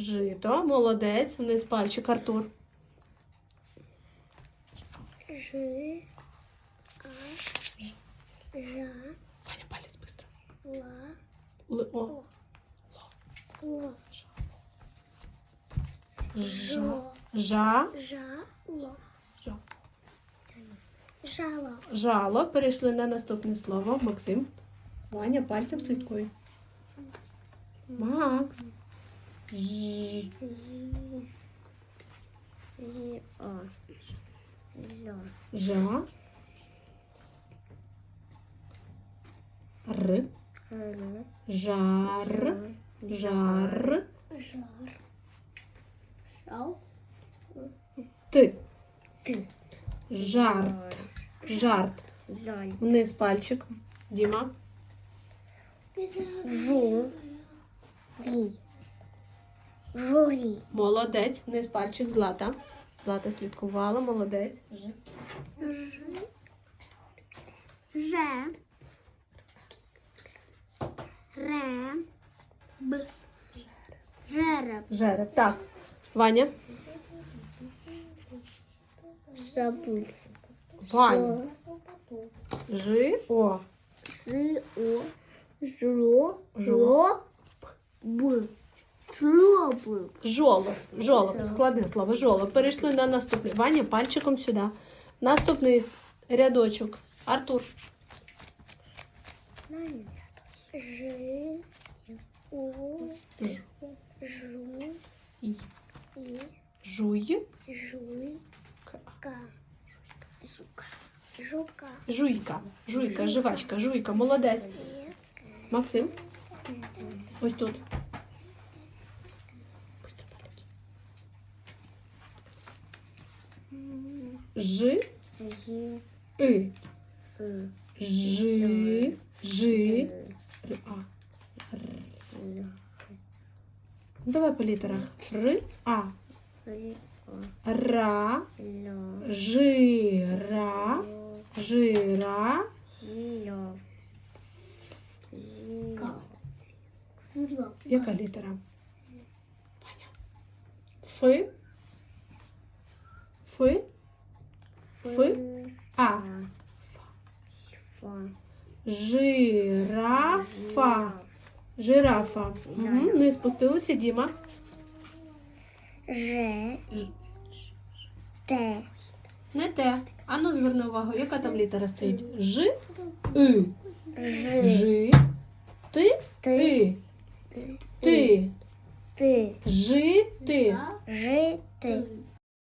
Жито. Молодець. Вниз пальчик, Артур. Жи. А. Жа. Ваня, палець быстро. Ла. Л, о. Ло. Жа. Жо. Жа. Жа. Ло. Жа. Жало. Жало. Перейшли на наступне слово. Максим. Ваня, пальцем слідкуй. Макс. Ї. Ї. О. Зо. Жа. Р. Р. Жар. Жар. Жар. Сау. Т. Ти. Жарт. Жарт. Золь. Вниз пальчик. Діма. Жу. Рі. Журі. Молодець. Вниз пальчик. Злата. Злата слідкувала. Молодець. Ж. Ж. Ре. Б. Жереб. Жереб. Так. Ваня. Забуль. Ваня. Жи. О. Жи. О. Жло. Жло. Б. Жлобу. Жолоб. Жолоб. Складне слово. Жолоб. Перейшли на наступний. Ваня пальчиком сюди. Наступний рядочок. Артур. Ж. Жуй. Жуй. Ка. Жука. Жука. Жуйка. Жуйка. Жвачка. Жуйка. Молодець. Максим. Ось тут. Быстро палець. Ж. Жи. И. И. Жи. Жи. Р. А. Р. Ну, Давай по літерах. Р. А. Ри. О. Ра. Ло. Жира. Ло. Жира. Ло. Ло. Яка літера? Ваня. Фи. Фи. Фи. А. Фа. Жирафа. Жирафа. Угу. Ну і спустилися, Діма. Ж. Т. Не те. Ану, зверни увагу, яка там літера стоїть? Ж. И. Ж. Жи. Ти. Ти. Ти. Ти. Жити. Жити.